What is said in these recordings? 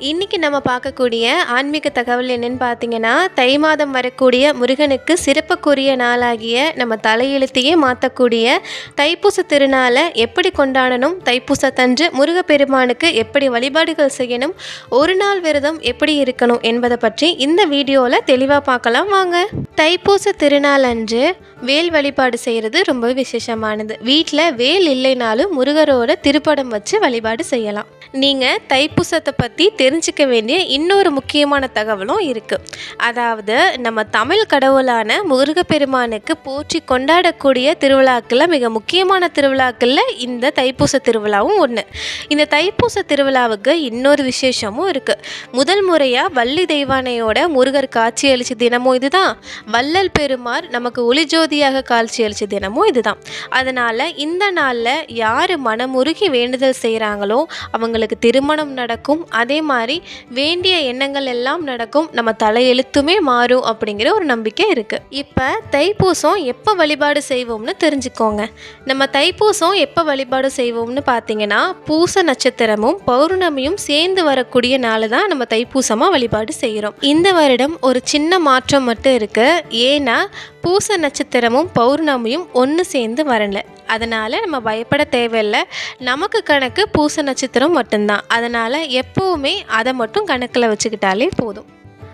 இன்னைக்கு நம்ம பார்க்கக்கூடிய ஆன்மீக தகவல் என்னன்னு பார்த்தீங்கன்னா தை மாதம் வரக்கூடிய முருகனுக்கு சிறப்புக்குரிய நாளாகிய நம்ம தலையெழுத்தையே மாற்றக்கூடிய தைப்பூச திருநாளை எப்படி கொண்டாடணும் தைப்பூசத்தன்று முருகப்பெருமானுக்கு எப்படி வழிபாடுகள் செய்யணும் ஒரு நாள் விரதம் எப்படி இருக்கணும் என்பதை பற்றி இந்த வீடியோவில் தெளிவாக பார்க்கலாம் வாங்க. தைப்பூச திருநாள் அன்று வேல் வழிபாடு செய்கிறது ரொம்ப விசேஷமானது. வீட்டில் வேல் இல்லைனாலும் முருகரோட திருப்படம் வச்சு வழிபாடு செய்யலாம். நீங்கள் தைப்பூசத்தை பற்றி தெரிஞ்சுக்க வேண்டிய இன்னொரு முக்கியமான தகவலும் இருக்குது அதாவது நம்ம தமிழ் கடவுளான முருகப்பெருமானுக்கு போற்றி கொண்டாடக்கூடிய திருவிழாக்களில் மிக முக்கியமான திருவிழாக்களில் இந்த தைப்பூச திருவிழாவும் ஒன்று இந்த தைப்பூச திருவிழாவுக்கு இன்னொரு விசேஷமும் இருக்குது முதல் முறையாக வள்ளி தெய்வானையோட முருகர் காட்சி தினமும் இதுதான். வள்ளல் பெருமார் நமக்கு ஒளிஜோதியாக காட்சி அளிச்ச தினமும் இதுதான். அதனால் இந்த நாளில் யார் மனமுருகி வேண்டுதல் செய்கிறாங்களோ அவங்களுக்கு திருமணம் நடக்கும். அதே மாதிரி வேண்டிய எண்ணங்கள் எல்லாம் நடக்கும். நம்ம தலையெழுத்துமே மாறும் அப்படிங்கிற ஒரு நம்பிக்கை இருக்குது இப்போ தைப்பூசம் எப்போ வழிபாடு செய்வோம்னு தெரிஞ்சுக்கோங்க. நம்ம தைப்பூசம் எப்போ வழிபாடு செய்வோம்னு பார்த்தீங்கன்னா பூச நட்சத்திரமும் பௌர்ணமியும் சேர்ந்து வரக்கூடிய நாள் தான் நம்ம தைப்பூசமாக வழிபாடு செய்கிறோம் இந்த வருடம் ஒரு சின்ன மாற்றம் மட்டும் இருக்குது ஏன்னா பூச நட்சத்திரமும் பௌர்ணமியும் ஒன்று சேர்ந்து வரல. அதனால் நம்ம பயப்பட தேவையில்லை. நமக்கு கணக்கு பூச நட்சத்திரம் மட்டும்தான். அதனால் எப்போவுமே அதை மட்டும் கணக்கில் வச்சுக்கிட்டாலே போதும்.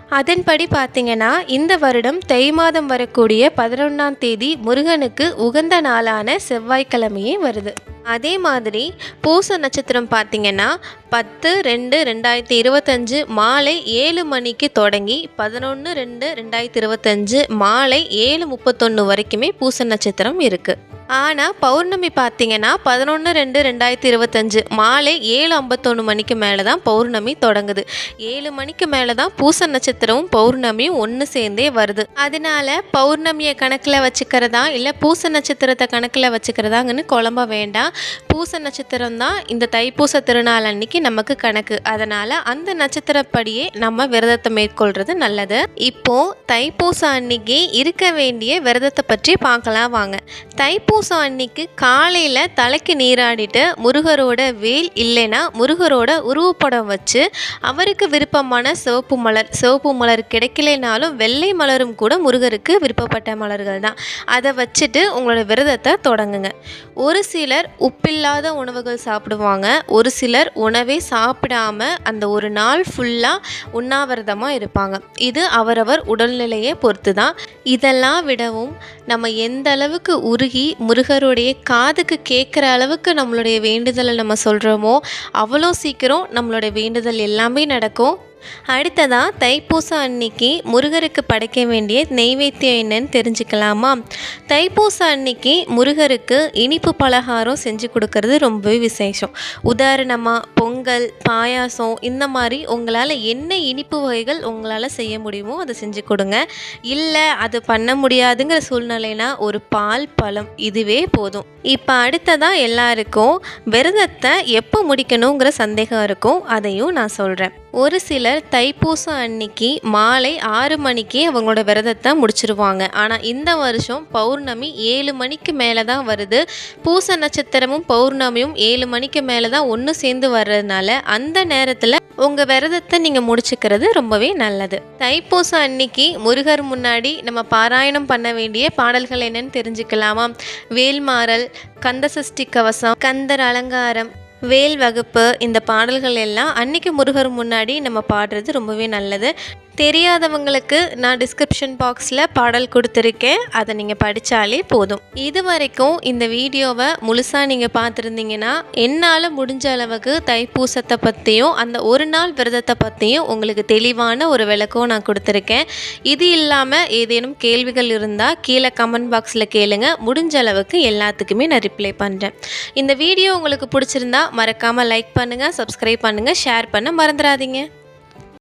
அதன்படி பார்த்தீங்கன்னா இந்த வருடம் தை மாதம் வரக்கூடிய பதினொன்றாம் தேதி முருகனுக்கு உகந்த நாளான செவ்வாய்க்கிழமையே வருது. அதே மாதிரி பூச நட்சத்திரம் பார்த்தீங்கன்னா பத்து ரெண்டு ரெண்டாயிரத்தி இருபத்தஞ்சு மாலை ஏழு மணிக்கு தொடங்கி பதினொன்று ரெண்டு ரெண்டாயிரத்தி இருபத்தஞ்சு மாலை ஏழு முப்பத்தொன்று வரைக்குமே பூச நட்சத்திரம் இருக்குது ஆனால் பௌர்ணமி பார்த்தீங்கன்னா பதினொன்று ரெண்டு ரெண்டாயிரத்தி இருபத்தஞ்சு மாலை ஏழு ஐம்பத்தொன்று மணிக்கு மேலே தான் பௌர்ணமி தொடங்குது. ஏழு மணிக்கு மேலே தான் பூச நட்சத்திரமும் பௌர்ணமியும் ஒன்று சேர்ந்தே வருது. அதனால பௌர்ணமியை கணக்கில் வச்சுக்கிறதா இல்லை பூச நட்சத்திரத்தை கணக்கில் வச்சுக்கிறதாங்கன்னு குழம்ப வேண்டாம். பூச நட்சத்திரம் தான் இந்த தைப்பூச திருநாள் அன்னைக்கு நமக்கு கணக்கு. அதனால் அந்த நட்சத்திரப்படியே நம்ம விரதத்தை மேற்கொள்கிறது நல்லது. இப்போது தைப்பூச அன்னைக்கு இருக்க வேண்டிய விரதத்தை பற்றி பார்க்கலாம் வாங்க. தைப்பூசம் அன்னைக்கு காலையில் தலைக்கு நீராடிட்டு முருகரோட வேல் இல்லைன்னா முருகரோட உருவப்படம் வச்சு அவருக்கு விருப்பமான சிவப்பு மலர் சிவப்பு மலர் கிடைக்கலைனாலும் வெள்ளை மலரும் கூட முருகருக்கு விருப்பப்பட்ட மலர்கள் தான். அதை வச்சுட்டு உங்களோட விரதத்தை தொடங்குங்க. ஒரு சிலர் உப்பில்லாத உணவுகள் சாப்பிடுவாங்க. ஒரு சிலர் உணவே சாப்பிடாம அந்த ஒரு நாள் ஃபுல்லாக உண்ணாவிரதமாக இருப்பாங்க. இது அவரவர் உடல்நிலையை பொறுத்து தான் இதெல்லாம் விடவும் நம்ம எந்த அளவுக்கு உருகி முருகருடைய காதுக்கு கேட்குற அளவுக்கு நம்மளுடைய வேண்டுதலை நம்ம சொல்கிறோமோ அவ்வளோ சீக்கிரம் நம்மளுடைய வேண்டுதல் எல்லாமே நடக்கும். அடுத்ததாக தைப்பூசம் அன்னைக்கு முருகருக்கு படைக்க வேண்டிய நெய்வேத்தியம் என்னன்னு தெரிஞ்சுக்கலாமா? தைப்பூசம் அன்னைக்கு முருகருக்கு இனிப்பு பலகாரம் செஞ்சு கொடுக்கறது ரொம்பவே விசேஷம். உதாரணமாக பொங்கல் பாயாசம் இந்த மாதிரி உங்களால் என்ன இனிப்பு வகைகள் உங்களால் செய்ய முடியுமோ அதை செஞ்சு கொடுங்க. இல்லை அது பண்ண முடியாதுங்கிற சூழ்நிலைனா ஒரு பால் பழம் இதுவே போதும். இப்போ அடுத்ததாக எல்லாருக்கும் விரதத்தை எப்போ முடிக்கணுங்கிற சந்தேகம் இருக்கும் அதையும் நான் சொல்கிறேன் ஒரு சிலர் தைப்பூசம் அன்னைக்கு மாலை ஆறு மணிக்கே அவங்களோட விரதத்தை முடிச்சிருவாங்க. ஆனால் இந்த வருஷம் பௌர்ணமி ஏழு மணிக்கு மேலே தான் வருது. பூச நட்சத்திரமும் பௌர்ணமியும் ஏழு மணிக்கு மேலே தான் ஒன்று சேர்ந்து வர்றதுனால அந்த நேரத்தில் உங்கள் விரதத்தை நீங்கள் முடிச்சுக்கிறது ரொம்பவே நல்லது. தைப்பூசம் அன்னைக்கு முருகர் முன்னாடி நம்ம பாராயணம் பண்ண வேண்டிய பாடல்கள் என்னன்னு தெரிஞ்சுக்கலாமா? வேல்மாறல் கந்தசஷ்டி கவசம் கந்தர் அலங்காரம் வேல் வகுப்பு இந்த பாடல்கள் எல்லாம் அன்னைக்கு முருகர் முன்னாடி நம்ம பாடுறது ரொம்பவே நல்லது. தெரியாதவங்களுக்கு நான் டிஸ்கிரிப்ஷன் பாக்ஸில் பாடல் கொடுத்துருக்கேன். அதை நீங்கள் படித்தாலே போதும். இது வரைக்கும் இந்த வீடியோவை முழுசாக நீங்கள் பார்த்துருந்தீங்கன்னா என்னால் முடிஞ்ச அளவுக்கு தைப்பூசத்தை பற்றியும் அந்த ஒரு நாள் விரதத்தை பற்றியும் உங்களுக்கு தெளிவான ஒரு விளக்கம் நான் கொடுத்துருக்கேன். இது இல்லாமல் ஏதேனும் கேள்விகள் இருந்தால் கீழே கமெண்ட் பாக்ஸில் கேளுங்க. முடிஞ்ச அளவுக்கு எல்லாத்துக்குமே நான் ரிப்ளை பண்ணுறேன் இந்த வீடியோ உங்களுக்கு பிடிச்சிருந்தா மறக்காமல் லைக் பண்ணுங்கள் சப்ஸ்கிரைப் பண்ணுங்கள் ஷேர் பண்ண மறந்துடாதீங்க.